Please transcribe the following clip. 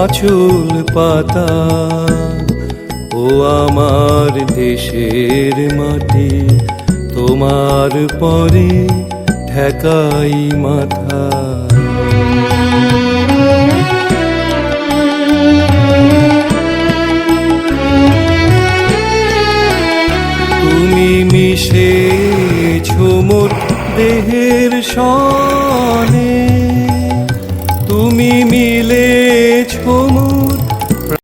আচুল পাতা ও আমার দেশের মাটি, তোমার পরে ঠেকাই মাথা। তুমি মিশে ঝুমুর দেহের সনে, তুমি মিলে hiç bunu.